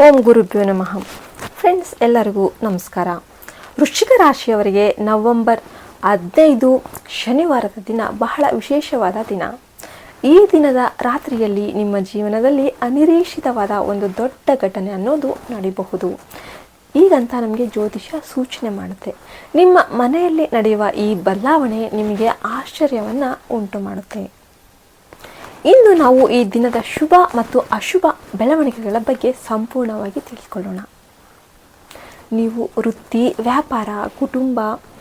ಓಂ ಗುರುಭ್ಯೋ ನಮಃ. ಫ್ರೆಂಡ್ಸ್ ಎಲ್ಲರಿಗೂ ನಮಸ್ಕಾರ. ವೃಶ್ಚಿಕ ರಾಶಿಯವರಿಗೆ ನವೆಂಬರ್ ಹದಿನೈದು ಶನಿವಾರದ ದಿನ ಬಹಳ ವಿಶೇಷವಾದ ದಿನ. ಈ ದಿನದ ರಾತ್ರಿಯಲ್ಲಿ ನಿಮ್ಮ ಜೀವನದಲ್ಲಿ ಅನಿರೀಕ್ಷಿತವಾದ ಒಂದು ದೊಡ್ಡ ಘಟನೆ ಅನ್ನೋದು ನಡೆಯಬಹುದು ಈಗಂತ ನಮಗೆ ಜ್ಯೋತಿಷ ಸೂಚನೆ ಮಾಡುತ್ತೆ. ನಿಮ್ಮ ಮನೆಯಲ್ಲಿ ನಡೆಯುವ ಈ ಬದಲಾವಣೆ ನಿಮಗೆ ಆಶ್ಚರ್ಯವನ್ನು ಉಂಟು ಮಾಡುತ್ತೆ. ಇಂದು ನಾವು ಈ ದಿನದ ಶುಭ ಮತ್ತು ಅಶುಭ ಬೆಳವಣಿಗೆಗಳ ಬಗ್ಗೆ ಸಂಪೂರ್ಣವಾಗಿ ತಿಳಿದುಕೊಳ್ಳೋಣ ನೀವು ವೃತ್ತಿ, ವ್ಯಾಪಾರ, ಕುಟುಂಬ,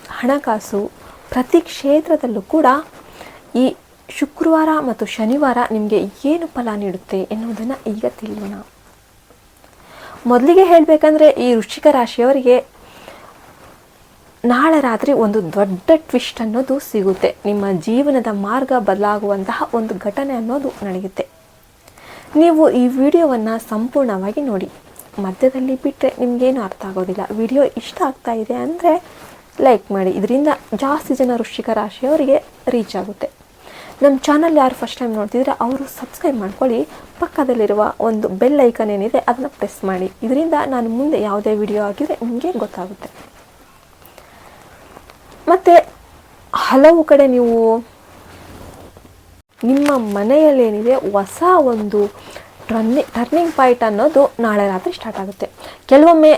ಹಣಕಾಸು ಪ್ರತಿ ಕ್ಷೇತ್ರದಲ್ಲೂ ಕೂಡ ಈ ಶುಕ್ರವಾರ ಮತ್ತು ಶನಿವಾರ ನಿಮಗೆ ಏನು ಫಲ ನೀಡುತ್ತೆ ಎನ್ನುವುದನ್ನು ಈಗ ತಿಳಿಯೋಣ. ಮೊದಲಿಗೆ ಹೇಳಬೇಕಂದ್ರೆ ಈ ವೃಶ್ಚಿಕ ರಾಶಿಯವರಿಗೆ ನಾಳೆ ರಾತ್ರಿ ಒಂದು ದೊಡ್ಡ ಟ್ವಿಸ್ಟ್ ಅನ್ನೋದು ಸಿಗುತ್ತೆ. ನಿಮ್ಮ ಜೀವನದ ಮಾರ್ಗ ಬದಲಾಗುವಂತಹ ಒಂದು ಘಟನೆ ಅನ್ನೋದು ನಡೆಯುತ್ತೆ. ನೀವು ಈ ವಿಡಿಯೋವನ್ನು ಸಂಪೂರ್ಣವಾಗಿ ನೋಡಿ. ಮಧ್ಯದಲ್ಲಿ ಬಿಟ್ಟರೆ ನಿಮಗೇನು ಅರ್ಥ ಆಗೋದಿಲ್ಲ. ವಿಡಿಯೋ ಇಷ್ಟ ಆಗ್ತಾ ಇದೆ ಅಂದರೆ ಲೈಕ್ ಮಾಡಿ. ಇದರಿಂದ ಜಾಸ್ತಿ ಜನ ವೃಶ್ಚಿಕ ರಾಶಿಯವರಿಗೆ ರೀಚ್ ಆಗುತ್ತೆ. ನಮ್ಮ ಚಾನಲ್ ಯಾರು ಫಸ್ಟ್ ಟೈಮ್ ನೋಡ್ತಿದ್ರೆ ಅವರು ಸಬ್ಸ್ಕ್ರೈಬ್ ಮಾಡ್ಕೊಳ್ಳಿ. ಪಕ್ಕದಲ್ಲಿರುವ ಒಂದು ಬೆಲ್ ಐಕನ್ ಏನಿದೆ, ಅದನ್ನು ಪ್ರೆಸ್ ಮಾಡಿ. ಇದರಿಂದ ನಾನು ಮುಂದೆ ಯಾವುದೇ ವಿಡಿಯೋ ಆಗಿದ್ರೆ ನಿಮಗೆ ಗೊತ್ತಾಗುತ್ತೆ. ಮತ್ತು ಹಲವು ಕಡೆ ನೀವು ನಿಮ್ಮ ಮನೆಯಲ್ಲೇನಿದೆ ಹೊಸ ಒಂದು ಟರ್ನಿ ಟರ್ನಿಂಗ್ ಪಾಯಿಂಟ್ ಅನ್ನೋದು ನಾಳೆ ರಾತ್ರಿ ಸ್ಟಾರ್ಟ್ ಆಗುತ್ತೆ. ಕೆಲವೊಮ್ಮೆ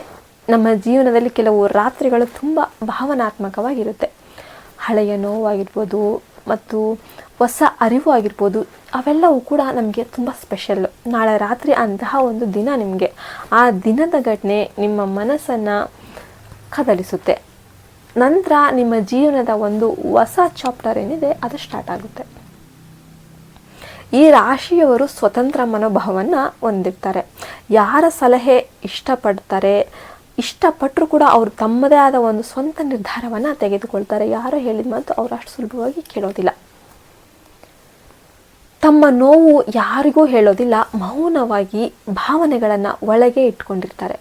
ನಮ್ಮ ಜೀವನದಲ್ಲಿ ಕೆಲವು ರಾತ್ರಿಗಳು ತುಂಬ ಭಾವನಾತ್ಮಕವಾಗಿರುತ್ತೆ. ಹಳೆಯ ನೋವಾಗಿರ್ಬೋದು ಮತ್ತು ಹೊಸ ಅರಿವು ಆಗಿರ್ಬೋದು, ಅವೆಲ್ಲವೂ ಕೂಡ ನಮಗೆ ತುಂಬ ಸ್ಪೆಷಲ್ಲು ನಾಳೆ ರಾತ್ರಿ ಅಂತಹ ಒಂದು ದಿನ ನಿಮಗೆ. ಆ ದಿನದ ಘಟನೆ ನಿಮ್ಮ ಮನಸ್ಸನ್ನು ಕದಲಿಸುತ್ತೆ. ನಂತರ ನಿಮ್ಮ ಜೀವನದ ಒಂದು ಹೊಸ ಚಾಪ್ಟರ್ ಏನಿದೆ, ಅದು ಸ್ಟಾರ್ಟ್ ಆಗುತ್ತೆ. ಈ ರಾಶಿಯವರು ಸ್ವತಂತ್ರ ಮನೋಭಾವವನ್ನು ಹೊಂದಿರ್ತಾರೆ. ಯಾರ ಸಲಹೆ ಇಷ್ಟಪಡ್ತಾರೆ ಇಷ್ಟಪಟ್ಟರು ಕೂಡ ಅವರು ತಮ್ಮದೇ ಆದ ಒಂದು ಸ್ವಂತ ನಿರ್ಧಾರವನ್ನು ತೆಗೆದುಕೊಳ್ತಾರೆ. ಯಾರೋ ಹೇಳಿದ ಮಾತು ಅವರು ಅಷ್ಟು ಸುಲಭವಾಗಿ ಕೇಳೋದಿಲ್ಲ. ತಮ್ಮ ನೋವು ಯಾರಿಗೂ ಹೇಳೋದಿಲ್ಲ, ಮೌನವಾಗಿ ಭಾವನೆಗಳನ್ನು ಒಳಗೆ ಇಟ್ಕೊಂಡಿರ್ತಾರೆ.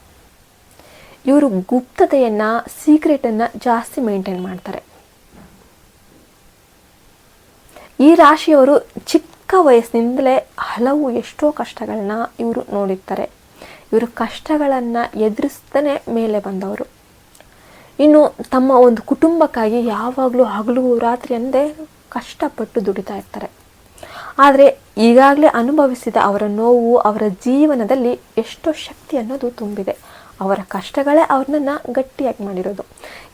ಇವರು ಗುಪ್ತತೆಯನ್ನು ಸೀಕ್ರೆಟನ್ನು ಜಾಸ್ತಿ ಮೇಂಟೈನ್ ಮಾಡ್ತಾರೆ. ಈ ರಾಶಿಯವರು ಚಿಕ್ಕ ವಯಸ್ಸಿನಿಂದಲೇ ಹಲವು ಎಷ್ಟೋ ಕಷ್ಟಗಳನ್ನ ಇವರು ನೋಡಿರ್ತಾರೆ. ಇವರು ಕಷ್ಟಗಳನ್ನು ಎದುರಿಸ್ತಾನೆ ಮೇಲೆ ಬಂದವರು. ಇನ್ನು ತಮ್ಮ ಒಂದು ಕುಟುಂಬಕ್ಕಾಗಿ ಯಾವಾಗಲೂ ಹಗಲು ರಾತ್ರಿ ಅಂದೇ ಕಷ್ಟಪಟ್ಟು ದುಡಿತಾ ಇರ್ತಾರೆ. ಆದರೆ ಈಗಾಗಲೇ ಅನುಭವಿಸಿದ ಅವರ ನೋವು, ಅವರ ಜೀವನದಲ್ಲಿ ಎಷ್ಟೋ ಶಕ್ತಿ ಅನ್ನೋದು ತುಂಬಿದೆ. ಅವರ ಕಷ್ಟಗಳೇ ಅವ್ರನ್ನ ಗಟ್ಟಿಯಾಗಿ ಮಾಡಿರೋದು.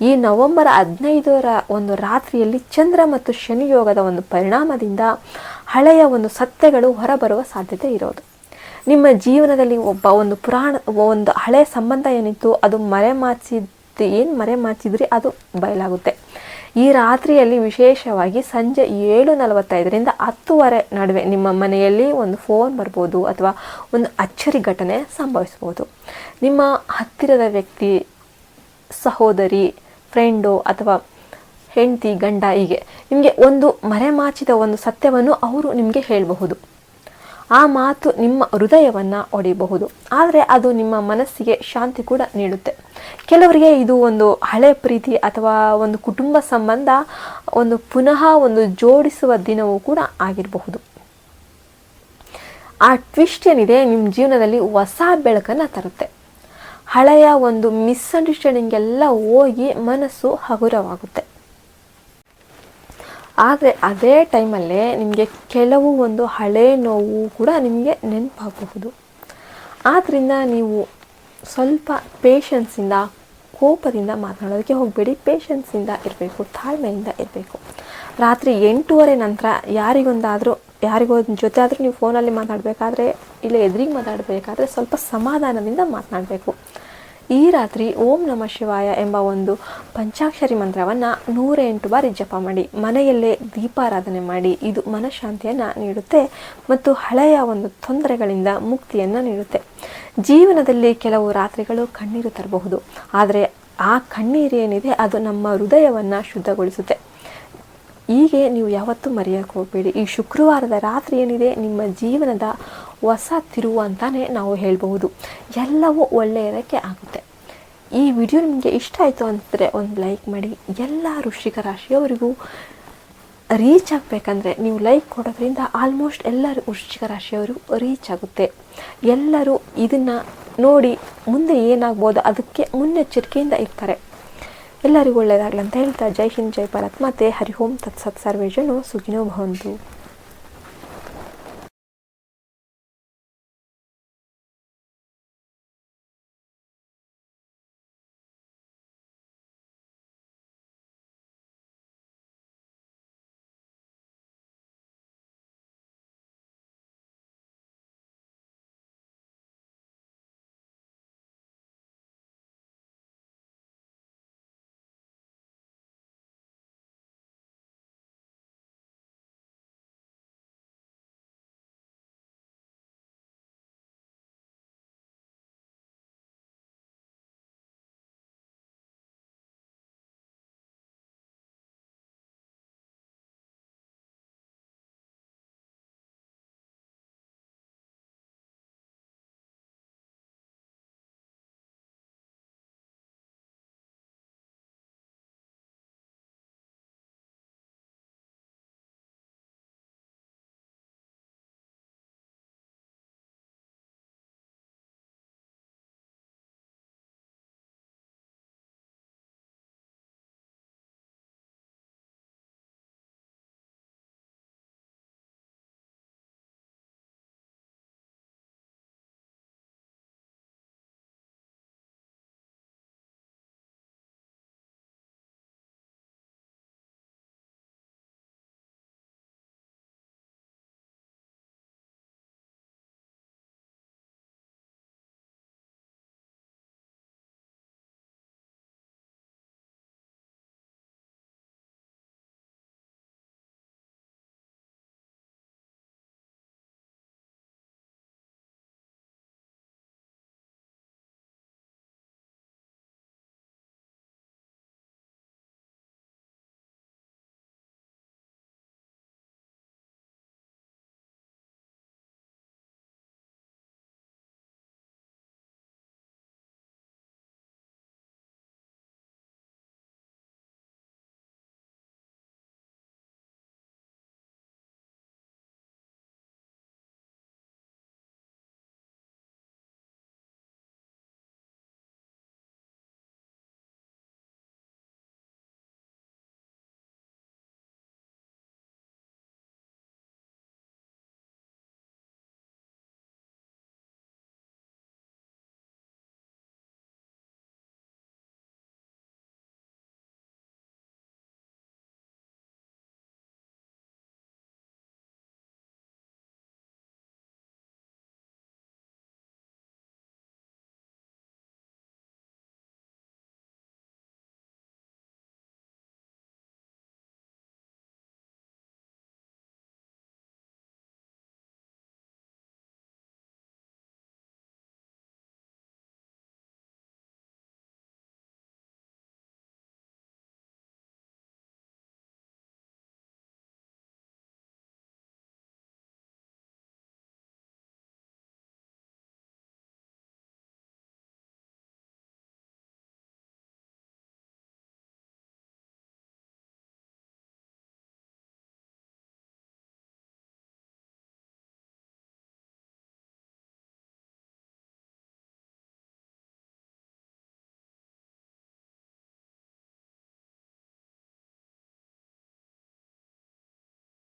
ಈ ನವೆಂಬರ್ ಹದಿನೈದರ ಒಂದು ರಾತ್ರಿಯಲ್ಲಿ ಚಂದ್ರ ಮತ್ತು ಶನಿ ಯೋಗದ ಒಂದು ಪರಿಣಾಮದಿಂದ ಹಳೆಯ ಒಂದು ಸತ್ಯಗಳು ಹೊರಬರುವ ಸಾಧ್ಯತೆ ಇರೋದು. ನಿಮ್ಮ ಜೀವನದಲ್ಲಿ ಒಬ್ಬ ಒಂದು ಪುರಾಣ, ಒಂದು ಹಳೆಯ ಸಂಬಂಧ ಏನಿತ್ತು, ಅದು ಮರೆಮಾಚಿದ್ದು ಏನು ಮರೆಮಾಚಿದ್ರಿ ಅದು ಬಯಲಾಗುತ್ತೆ. ಈ ರಾತ್ರಿಯಲ್ಲಿ ವಿಶೇಷವಾಗಿ ಸಂಜೆ ಏಳು ನಲವತ್ತೈದರಿಂದ ಹತ್ತುವರೆ ನಡುವೆ ನಿಮ್ಮ ಮನೆಯಲ್ಲಿ ಒಂದು ಫೋನ್ ಬರ್ಬೋದು ಅಥವಾ ಒಂದು ಅಚ್ಚರಿ ಘಟನೆ ಸಂಭವಿಸ್ಬೋದು ನಿಮ್ಮ ಹತ್ತಿರದ ವ್ಯಕ್ತಿ, ಸಹೋದರಿ ಫ್ರೆಂಡು ಅಥವಾ ಹೆಂಡತಿ, ಗಂಡ ಹೀಗೆ ನಿಮಗೆ ಒಂದು ಮರೆಮಾಚಿದ ಒಂದು ಸತ್ಯವನ್ನು ಅವರು ನಿಮಗೆ ಹೇಳಬಹುದು. ಆ ಮಾತು ನಿಮ್ಮ ಹೃದಯವನ್ನು ಒಡೆಯಬಹುದು. ಆದರೆ ಅದು ನಿಮ್ಮ ಮನಸ್ಸಿಗೆ ಶಾಂತಿ ಕೂಡ ನೀಡುತ್ತೆ. ಕೆಲವರಿಗೆ ಇದು ಒಂದು ಹಳೆ ಪ್ರೀತಿ ಅಥವಾ ಒಂದು ಕುಟುಂಬ ಸಂಬಂಧ ಒಂದು ಪುನಃ ಒಂದು ಜೋಡಿಸುವ ದಿನವೂ ಕೂಡ ಆಗಿರಬಹುದು. ಆ ಟ್ವಿಸ್ಟ್ ಏನಿದೆ? ನಿಮ್ಮ ಜೀವನದಲ್ಲಿ ಹೊಸ ಬೆಳಕನ್ನು ತರುತ್ತೆ. ಹಳೆಯ ಒಂದು ಮಿಸ್ಅಂಡರ್ಸ್ಟ್ಯಾಂಡಿಂಗ್ ಎಲ್ಲ ಹೋಗಿ ಮನಸ್ಸು ಹಗುರವಾಗುತ್ತೆ. ಆದರೆ ಅದೇ ಟೈಮಲ್ಲೇ ನಿಮಗೆ ಕೆಲವು ಒಂದು ಹಳೆ ನೋವು ಕೂಡ ನಿಮಗೆ ನೆನಪಾಗಬಹುದು. ಆದ್ದರಿಂದ ನೀವು ಸ್ವಲ್ಪ ಪೇಷನ್ಸಿಂದ ಕೋಪದಿಂದ ಮಾತನಾಡೋದಕ್ಕೆ ಹೋಗಬೇಡಿ. ಪೇಷನ್ಸಿಂದ ಇರಬೇಕು, ತಾಳ್ಮೆಯಿಂದ ಇರಬೇಕು. ರಾತ್ರಿ ಎಂಟೂವರೆ ನಂತರ ಯಾರಿಗೊಂದಾದರೂ ಯಾರಿಗೋ ಜೊತೆ ಆದರೂ ನೀವು ಫೋನಲ್ಲಿ ಮಾತಾಡಬೇಕಾದ್ರೆ, ಇಲ್ಲ ಎದುರಿಗೆ ಮಾತಾಡಬೇಕಾದ್ರೆ ಸ್ವಲ್ಪ ಸಮಾಧಾನದಿಂದ ಮಾತನಾಡಬೇಕು ಈ ರಾತ್ರಿ ಓಂ ನಮ ಶಿವಾಯ ಎಂಬ ಒಂದು ಪಂಚಾಕ್ಷರಿ ಮಂತ್ರವನ್ನು ನೂರ ಎಂಟು ಬಾರಿ ಜಪ ಮಾಡಿ, ಮನೆಯಲ್ಲೇ ದೀಪಾರಾಧನೆ ಮಾಡಿ, ಇದು ಮನಃಶಾಂತಿಯನ್ನು ನೀಡುತ್ತೆ ಮತ್ತು ಹಳೆಯ ಒಂದು ತೊಂದರೆಗಳಿಂದ ಮುಕ್ತಿಯನ್ನು ನೀಡುತ್ತೆ. ಜೀವನದಲ್ಲಿ ಕೆಲವು ರಾತ್ರಿಗಳು ಕಣ್ಣೀರು ತರಬಹುದು, ಆದರೆ ಆ ಕಣ್ಣೀರು ಏನಿದೆ ಅದು ನಮ್ಮ ಹೃದಯವನ್ನು ಶುದ್ಧಗೊಳಿಸುತ್ತೆ. ಹೀಗೆ ನೀವು ಯಾವತ್ತೂ ಮರೆಯೋಕ್ಕೆ ಹೋಗಬೇಡಿ. ಈ ಶುಕ್ರವಾರದ ರಾತ್ರಿ ಏನಿದೆ ನಿಮ್ಮ ಜೀವನದ ಹೊಸ ತಿರುವು ಅಂತಾನೆ ನಾವು ಹೇಳಬಹುದು. ಎಲ್ಲವೂ ಒಳ್ಳೆಯದಕ್ಕೆ ಆಗುತ್ತೆ. ಈ ವಿಡಿಯೋ ನಿಮಗೆ ಇಷ್ಟ ಆಯಿತು ಅಂದರೆ ಒಂದು ಲೈಕ್ ಮಾಡಿ. ಎಲ್ಲ ವೃಶ್ಚಿಕ ರಾಶಿಯವರಿಗೂ ರೀಚ್ ಆಗಬೇಕಂದ್ರೆ ನೀವು ಲೈಕ್ ಕೊಡೋದ್ರಿಂದ ಆಲ್ಮೋಸ್ಟ್ ಎಲ್ಲರೂ ವೃಶ್ಚಿಕ ರಾಶಿಯವರು ರೀಚ್ ಆಗುತ್ತೆ. ಎಲ್ಲರೂ ಇದನ್ನು ನೋಡಿ ಮುಂದೆ ಏನಾಗ್ಬೋದು ಅದಕ್ಕೆ ಮುನ್ನೆಚ್ಚರಿಕೆಯಿಂದ ಇರ್ತಾರೆ. ಎಲ್ಲರಿಗೂ ಒಳ್ಳೆಯದಾಗಲಿ ಅಂತ ಹೇಳ್ತಾ, ಜೈ ಹಿಂದ್, ಜೈ ಭಾರತ್. ಮತ್ತೆ ಹರಿ ತತ್ಸತ್ ಸರ್ವೇಜನು ಸುಗಿನೋ ಸುಖಿನೋ ಭವಂತು.